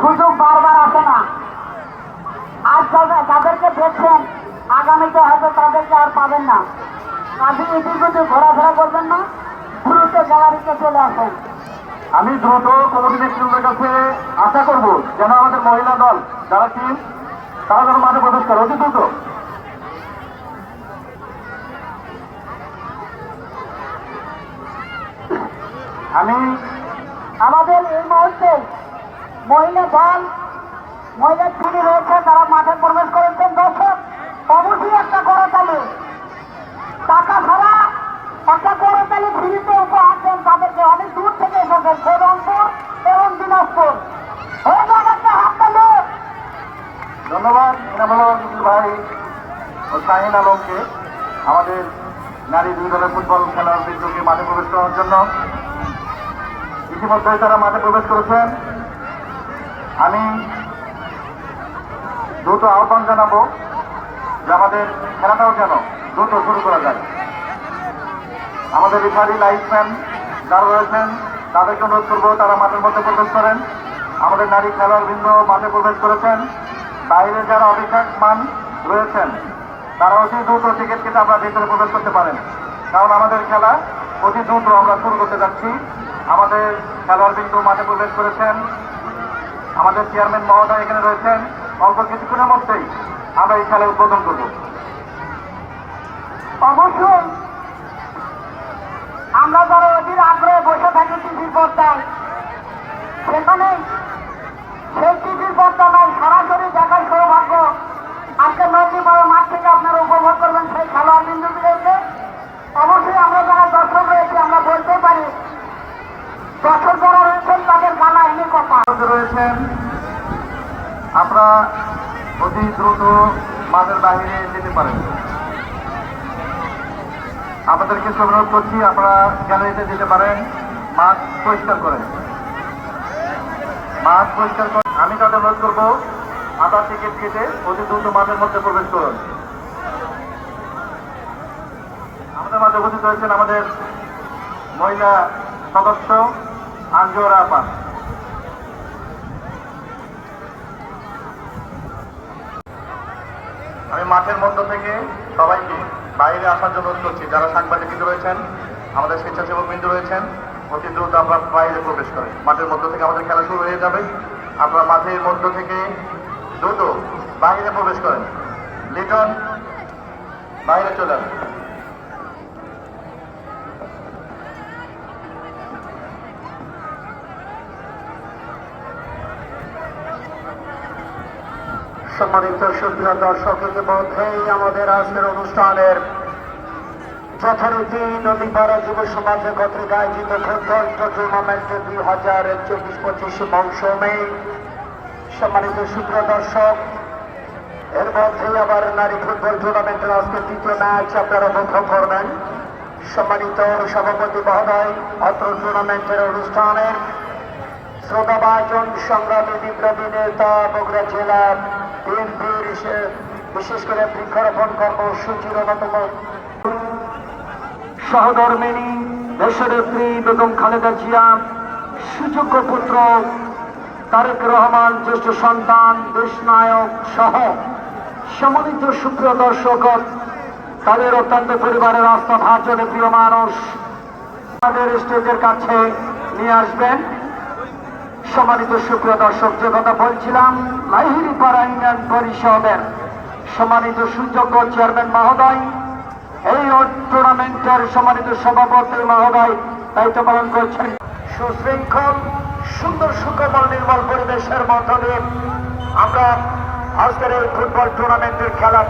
সুযোগ বারবার আসে না। আজ যাদের- যাদেরকে দেখছেন আগামীতে হয়তো তাদেরকে আর পাবেন না। কাজে ইতিমধ্যে ঘোরাফেরা করবেন না দ্রুত গ্যালারিতে চলে আসেন। আমি দ্রুত কমিটি নেতৃত্বের কাছে আশা করব যেন আমাদের মহিলা দল যারা টিম তারা যেন মাঠে প্রবেশ করে। অতি দ্রুত। আমি আমাদের এই মুহূর্তে মহিলা দল, মহিলা যিনি রয়েছে, তারা মাঠে প্রবেশ করেছেন। দর্শক, অবশ্যই একটা করতালি। টাকা ছাড়া একটা করতালি ফ্রিতে উপহার দেন তাদেরকে। অনেক দূর থেকে এসেছেন রংপুর এবং দিনাজপুর। ধন্যবাদ ইনামুল ভাই ও শাহিন আলমকে, আমাদের নারী দুই দলের ফুটবল খেলার বিদ্যুৎকে মাঠে প্রবেশ করার জন্য। ইতিমধ্যে তারা মাঠে প্রবেশ করেছেন। আমি দ্রুত আহ্বান জানাব যে আমাদের খেলাটাও যেন দ্রুত শুরু করা যায়। আমাদের রিফারি লাইফম্যান যারা রয়েছেন তাদেরকে অনুরোধ করব তারা মাঠের মধ্যে প্রবেশ করেন। আমাদের নারী খেলোয়াড় বৃন্দ মাঠে প্রবেশ করেছেন। বাইরে যারা অভিষেকমান রয়েছেন তারা অতি দ্রুত টিকিট কেটে আমরা ভিতরে প্রবেশ করতে পারেন। কারণ আমাদের খেলা অতি দ্রুত আমরা শুরু করতে যাচ্ছি। আমাদের খেলোয়াড় বিন্দু মাঠে প্রবেশ করেছেন। আমাদের চেয়ারম্যান মহোদয় এখানে রয়েছেন। অল্প কিছুক্ষণের মধ্যেই আমরা এই খেলা উদ্বোধন করব। অবশ্যই। আমরা যারা অধীর আগ্রহে বসে থাকি টিভির পর্দায় সেখানে সেই টিভির পর্দা নয়, সরাসরি দেখার সৌভাগ্য আজকে নদী বড় মাঠ থেকে আপনারা উপভোগ করবেন সেই খেলোয়াড় বিন্দুগুলোকে অবশ্যই আমরা যারা দর্শক রয়েছে আমরা বলতে পারি দর্শক যারা রয়েছেন তাদের গালা এনে কথা মধ্যে রয়েছেন আপনারা অতি দ্রুত মাঠের বাহিরে যেতে পারেন। আপনাদেরকে অনুরোধ করছি, আপনারা গ্যালারিতে যেতে পারেন মাঠ পরিষ্কার করেন। মাঠ পরিষ্কার করেন আমি তাদের অনুরোধ করব আধার টিকিট কেটে অতি দ্রুত মাঠের মধ্যে প্রবেশ করুন। আমাদের মাঝে উপস্থিত রয়েছেন আমাদের মহিলা সদস্য আঞ্জোরা আপা আমি মাঠের মধ্য থেকে সবাইকে বাইরে আসার জন্য করছি। যারা সাংবাদিক বিন্দু রয়েছেন, আমাদের স্বেচ্ছাসেবক বিন্দু রয়েছেন, অতি দ্রুত আপনার বাইরে প্রবেশ করেন। মাঠের মধ্য থেকে আমাদের খেলা শুরু হয়ে যাবে। আপনারা মাঠের মধ্য থেকে দ্রুত বাইরে প্রবেশ করেন। লিটন, বাইরে চলে আসুন। সম্মানিত সুপ্রিয় দর্শকের মধ্যেই আমাদের আজকের অনুষ্ঠানের যথারীতি নদীপাড়া যুব সমাজ কর্তৃক আয়োজিত ফুটবল টুর্নামেন্ট দুই হাজার চব্বিশ পঁচিশ মৌসুমে। সম্মানিত সুপ্রিয় দর্শক, এর মধ্যেই আবার নারী ফুটবল টুর্নামেন্টের আজকে দ্বিতীয় ম্যাচ আপনারা উপভোগ করবেন। সম্মানিত সভাপতি মহোদয়, অত্র টুর্নামেন্টের অনুষ্ঠানের শ্রোতাবাজন সংগ্রামী বিপ্লবী নেতা বগুড়া জেলা বিএনপির বিশেষ করে বৃক্ষরোপণ কর্মসূচির অন্যতম সহধর্মিনী দেশনেত্রী বেগম খালেদা জিয়া, সুযোগ্য পুত্র তারেক রহমান, জ্যেষ্ঠ সন্তান, দেশনায়ক সহ সম্মানিত সুপ্রিয় দর্শক, তাদের অত্যন্ত পরিবারের আস্থা ভাজনে প্রিয় মানুষ, তাদের স্টেজের কাছে নিয়ে আসবেন। সম্মানিত সুপ্রিয় দর্শক, যে কথা বলছিলাম লাহিরি পাড়া ইউনিয়ন পরিষদের সম্মানিত সুযোগ্য চেয়ারম্যান মহোদয়। এই টুর্নামেন্টের সম্মানিত সভাপতি মহোদয় দায়িত্ব পালন করছেন। সুশৃঙ্খল, সুন্দর সুকমল নির্মল পরিবেশের মধ্য দিয়ে আমরা আজকের এই ফুটবল টুর্নামেন্টের খেলা